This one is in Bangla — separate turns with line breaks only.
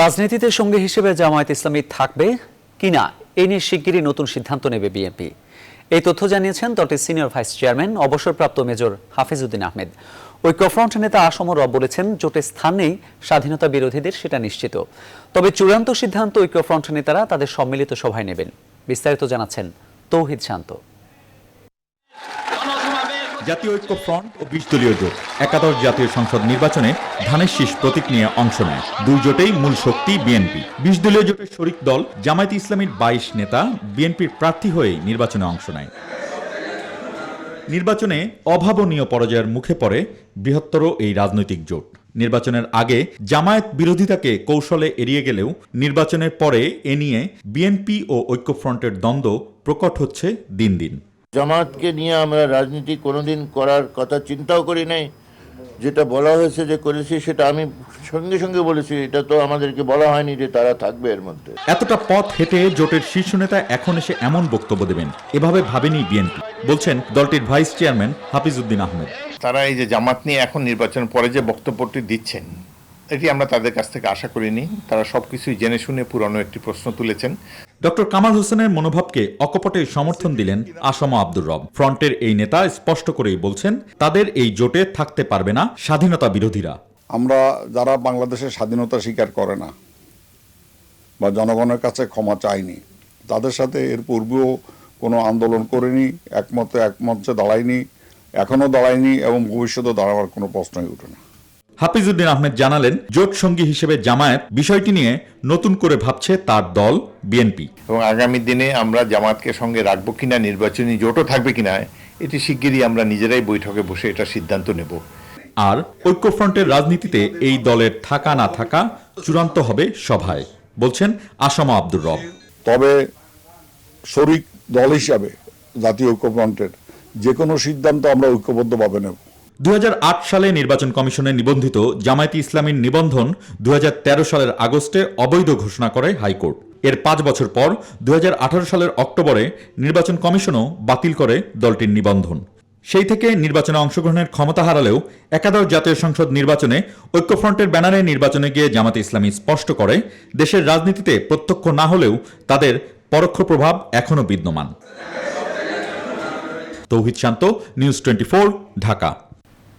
রাজনীতিতে সঙ্গী হিসেবে জামায়াত ইসলামী থাকবে কিনা, এ নিয়ে শিগগিরই নতুন সিদ্ধান্ত নেবে বিএনপি এই তথ্য জানিয়েছেন দলটির সিনিয়র ভাইস চেয়ারম্যান, অবসরপ্রাপ্ত মেজর হাফিজউদ্দিন আহমেদ। ঐক্যফ্রন্ট নেতা আসম রব বলেছেন জোটের স্থান নেই, স্বাধীনতা বিরোধীদের সেটা নিশ্চিত। তবে চূড়ান্ত সিদ্ধান্ত ঐক্যফ্রন্ট নেতারা তাদের সম্মিলিত সভায় নেবেন। বিস্তারিত জানাচ্ছেন তৌহিদ শান্ত।
জাতীয় ঐক্য ফ্রন্ট ও বিশ দলীয় জোট। একাদশ জাতীয় সংসদ নির্বাচনে ধানের শীষ প্রতীক নিয়ে অংশ নেয়। দুই জোটেই মূল শক্তি বিএনপি। বিশ দলীয় জোটের শরিক দল জামায়াত ইসলামীর বাইশ নেতা বিএনপির প্রার্থী হয়ে নির্বাচনে অংশ নেয়। নির্বাচনে অভাবনীয় পরাজয়ের মুখে পড়ে বৃহত্তর এই রাজনৈতিক জোট। নির্বাচনের আগে জামায়াত বিরোধিতাকে কৌশলে এড়িয়ে গেলেও নির্বাচনের পরে এ নিয়ে বিএনপি ও ঐক্যফ্রন্টের দ্বন্দ্ব প্রকট হচ্ছে দিন দিন।
জামাতকে নিয়ে আমরা রাজনীতি কোনোদিন করার কথা চিন্তাও করি নাই। যেটা বলা হয়েছে যে করেছি সেটা আমি সঙ্গে সঙ্গে বলেছি। এটা তো আমাদেরকে বলা হয়নি যে তারা থাকবে এর মধ্যে।
এতটা পথ হেঁটে জোটের শীর্ষ নেতা এখন এসে এমন বক্তব্য দেবেন। এভাবে ভাবেনি বিএনপি। বলছেন দলটির ভাইস চেয়ারম্যান হাফিজউদ্দিন আহমেদ।
তারা এই যে জামাত নিয়ে এখন নির্বাচন পরে যে বক্তব্যটি দিচ্ছেন এটি আমরা তাদের কাছ থেকে আশা করিনি। তারা সবকিছুই জেনে শুনে পুরনো একটি প্রশ্ন তুলেছেন।
ডক্টর কামাল হোসেনের মনোভাবকে অকপটে সমর্থন দিলেন আসমা আব্দুর রব। ফ্রন্টের এই নেতা স্পষ্ট করেই বলছেন, তাদের এই জোটে থাকতে পারবে না স্বাধীনতা বিরোধীরা।
আমরা যারা বাংলাদেশের স্বাধীনতা স্বীকার করে না বা জনগণের কাছে ক্ষমা চাইনি, তাদের সাথে এর পূর্বেও কোনো আন্দোলন করেনি, একমতে একমঞ্চে দাঁড়ায়নি এখনও দাঁড়ায়নি এবং ভবিষ্যতে দাঁড়াবার কোনো প্রশ্নই ওঠে না।
হাফিজউদ্দিন আহমেদ জানালেন জোট সঙ্গী হিসেবে জামায়াত বিষয়টি নিয়ে নতুন করে ভাবছে তার দল বিএনপি।
এবং আগামী দিনে আমরা জামাতকে সঙ্গে রাখব কিনা নির্বাচনী জোটও থাকবে কিনা এটি শিগগিরই আমরা নিজেরাই বৈঠকে বসে এটা সিদ্ধান্ত নেব।
আর ঐক্যফ্রন্টের রাজনীতিতে এই দলের থাকা না থাকা চূড়ান্ত হবে সভায় বলছেন আসামা আব্দুর রব।
তবে শরিক দল হিসাবে জাতীয় ঐক্যফ্রন্টের যে কোনো সিদ্ধান্ত আমরা ঐক্যবদ্ধভাবে নেব।
দু হাজার আট সালে নির্বাচন কমিশনে নিবন্ধিত জামায়াতে ইসলামীর নিবন্ধন দু হাজার তেরো সালের আগস্টে অবৈধ ঘোষণা করে হাইকোর্ট। এর পাঁচ বছর পর দুই হাজার আঠারো সালের অক্টোবরে নির্বাচন কমিশনও বাতিল করে দলটির নিবন্ধন। সেই থেকে নির্বাচনে অংশগ্রহণের ক্ষমতা হারালেও একাদশ জাতীয় সংসদ নির্বাচনে ঐক্যফ্রন্টের ব্যানারে নির্বাচনে গিয়ে জামাতে ইসলামী স্পষ্ট করে, দেশের রাজনীতিতে প্রত্যক্ষ না হলেও তাদের পরোক্ষ প্রভাব এখনও বিদ্যমান। Tauhid Shanto, news twenty Dhaka.